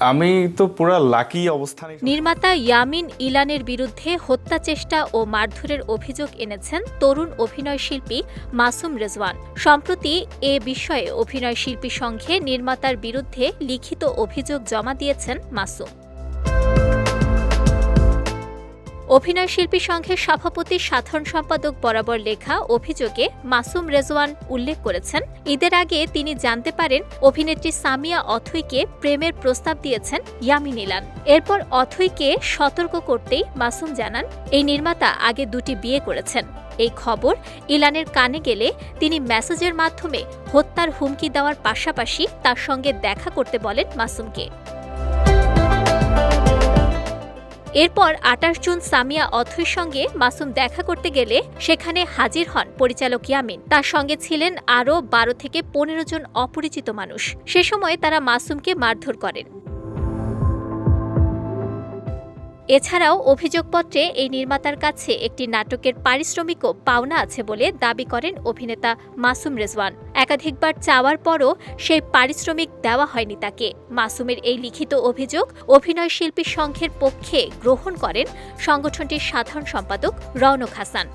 আমি তো পুরো লাকি অবস্থানে নির্মাতা ইয়ামিন ইলানের বিরুদ্ধে হত্যা চেষ্টা ও মারধরের অভিযোগ এনেছেন তরুণ অভিনয় শিল্পী মাসুম রেজওয়ান। সম্প্রতি এ বিষয়ে অভিনয় শিল্পী সংঘে নির্মাতার বিরুদ্ধে লিখিত অভিযোগ জমা দিয়েছেন মাসুম। অভিনয় শিল্পী সংঘের সভাপতি সাধারণ সম্পাদক বরাবর লেখা অভিযোগে মাসুম রেজওয়ান উল্লেখ করেছেন ঈদের আগে তিনি জানতে পারেন অভিনেত্রী সামিয়া অথৈকে প্রেমের প্রস্তাব দিয়েছেন ইয়ামিন ইলান। এরপর অথৈকে সতর্ক করতেই মাসুম জানান, এই নির্মাতা আগে দুটি বিয়ে করেছেন। এই খবর ইলানের কানে গেলে তিনি মেসেজের মাধ্যমে হত্যার হুমকি দেওয়ার পাশাপাশি তার সঙ্গে দেখা করতে বলেন মাসুমকে। এরপর আঠাশ জুন সামিয়া অথৈর সঙ্গে মাসুম দেখা করতে গেলে সেখানে হাজির হন পরিচালক ইয়ামিন। তার সঙ্গে ছিলেন আরও বারো থেকে পনেরো জন অপরিচিত মানুষ। সে সময় তারা মাসুমকে মারধর করেন। এছাড়াও অভিযোগপত্রে এই নির্মাতার কাছে একটি নাটকের পারিশ্রমিকও পাওনা আছে বলে দাবি করেন অভিনেতা মাসুম রেজওয়ান। একাধিকবার চাওয়ার পরও সেই পারিশ্রমিক দেওয়া হয়নি তাকে। মাসুমের এই লিখিত অভিযোগ অভিনয় শিল্পী সংঘের পক্ষে গ্রহণ করেন সংগঠনটির সাধারণ সম্পাদক রওনক হাসান।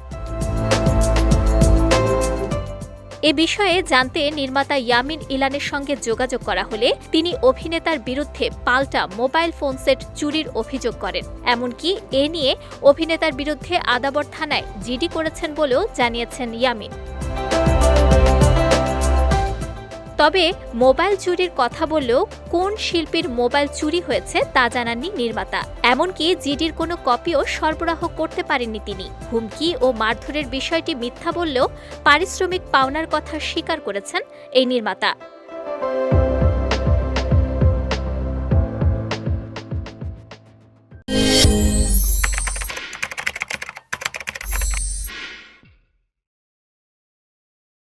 এ বিষয়ে জানতে নির্মাতা ইয়ামিন ইলানের সঙ্গে যোগাযোগ করা হলে তিনি অভিনেতার বিরুদ্ধে পাল্টা মোবাইল ফোন সেট চুরির অভিযোগ করেন। এমনকি এ নিয়ে অভিনেতার বিরুদ্ধে আদাবর থানায় জিডি করেছেন বলেও জানিয়েছেন ইয়ামিন। তবে মোবাইল চুরির কথা বললেও কোন শিল্পীর মোবাইল চুরি হয়েছে তা জানাননি নির্মাতা। এমনকি জিডির কোনো কপিও সরবরাহ করতে পারেননি তিনি। হুমকি ও মারধরের বিষয়টি মিথ্যা বললেও পারিশ্রমিক পাওনার কথা স্বীকার করেছেন এই নির্মাতা।